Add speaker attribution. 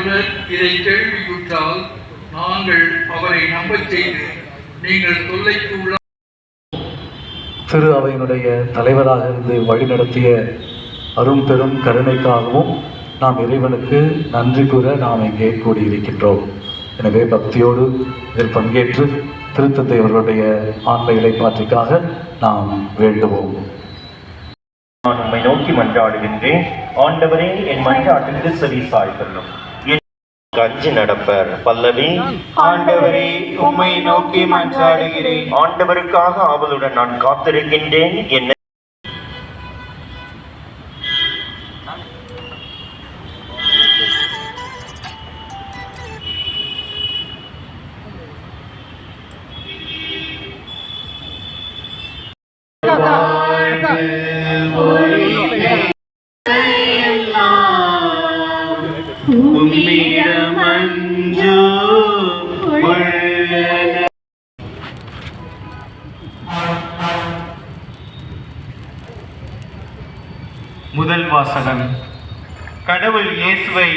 Speaker 1: இவர் இதை கேள்வியுற்றால் நாங்கள் அவரை நம்பச் செய்து நீங்கள் தொல்லைக்கு உள்ள
Speaker 2: திரு அவையினுடைய தலைவராக இருந்து வழிநடத்திய அரும் பெரும் கருணைக்காகவும் நாம் இறைவனுக்கு நன்றி கூற நாம் இங்கே கூடியிருக்கின்றோம். எனவே பக்தியோடு இதில் பங்கேற்று திருத்தந்தை அவர்களுடைய ஆன்ம இலைப்பாற்றிக்காக நாம் வேண்டுவோம்.
Speaker 3: நான் உம்மை நோக்கி மன்றாடுகின்றேன். ஆண்டவரே என் மன்றாட்டுக்கு செவி சாய்த்தள்ளும் அஞ்சு நடப்பர். பல்லவி
Speaker 4: ஆண்டவரே உம்மை நோக்கி மன்றாடுகிறேன்
Speaker 3: ஆண்டவருக்காக ஆவலுடன் நான் காத்திருக்கின்றேன். என்னை
Speaker 4: உம்மிடமஞ்சு முதல் வாசகம் கடவுள் இயேசுவை